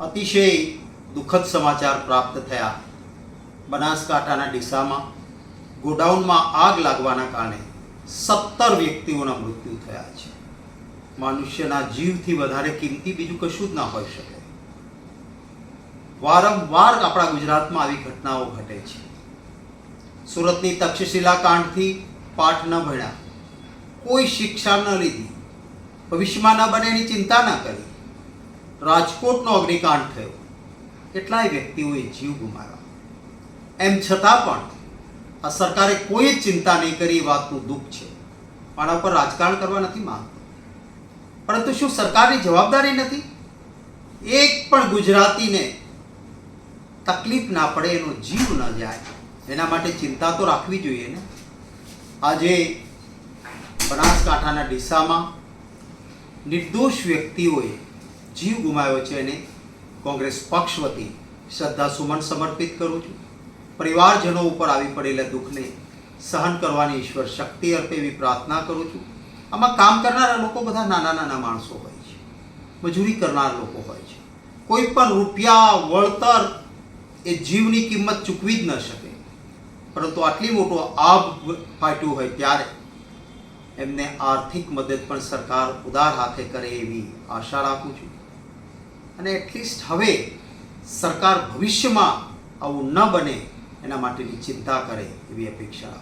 અતિશય દુઃખદ સમાચાર પ્રાપ્ત થયા. બનાસકાંઠાના ડીસામાં ગોડાઉનમાં આગ લાગવાના કારણે સત્તર વ્યક્તિઓના મૃત્યુ થયા છે. મનુષ્યના જીવથી વધારે કિંમતી બીજું કશું જ ના હોઈ શકે. વારંવાર આપણા ગુજરાતમાં આવી ઘટનાઓ ઘટે છે. સુરતની તક્ષશિલા કાંડથી પાઠ ન ભણ્યા. કોઈ શિક્ષા ન લીધી. ભવિષ્યમાં ન બને એની ચિંતા ન કરી. રાજકોટનો અગ્નિકાંડ થયો. કેટલાય વ્યક્તિઓએ જીવ ગુમાવ્યા. એમ છતાં પણ આ સરકારે કોઈ જ ચિંતા નહીં કરી, એ વાતનું દુઃખ છે. આના ઉપર રાજકારણ કરવા નથી માંગતો. પરંતુ શું સરકારની જવાબદારી નથી? એક પણ ગુજરાતીને તકલીફ ના પડે, એનો જીવ ન જાય. એના માટે ચિંતા તો રાખવી જોઈએ ને. આજે બનાસકાંઠાના ડીસામાં નિર્દોષ વ્યક્તિઓએ જીવ ગુમાવ્યો છે એને કોંગ્રેસ પક્ષ વતી શ્રદ્ધા સુમન સમર્પિત કરું છું. પરિવારજનો ઉપર આવી પડેલા દુઃખને સહન કરવાની ઈશ્વર શક્તિ અર્પે એવી પ્રાર્થના કરું છું. આમાં કામ કરનારા લોકો બધા નાના નાના માણસો હોય છે. મજૂરી કરનાર લોકો હોય છે. કોઈ પણ રૂપિયા, વળતર એ જીવની કિંમત ચૂકવી જ ન શકે. પરંતુ આટલી મોટો આભ ફાટ્યું હોય ત્યારે એમને આર્થિક મદદ પણ સરકાર ઉદાર હાથે કરે એવી આશા રાખું છું. અને એટલીસ્ટ હવે સરકાર ભવિષ્યમાં આવું ન બને એના માટેની ચિંતા કરે એવી અપેક્ષા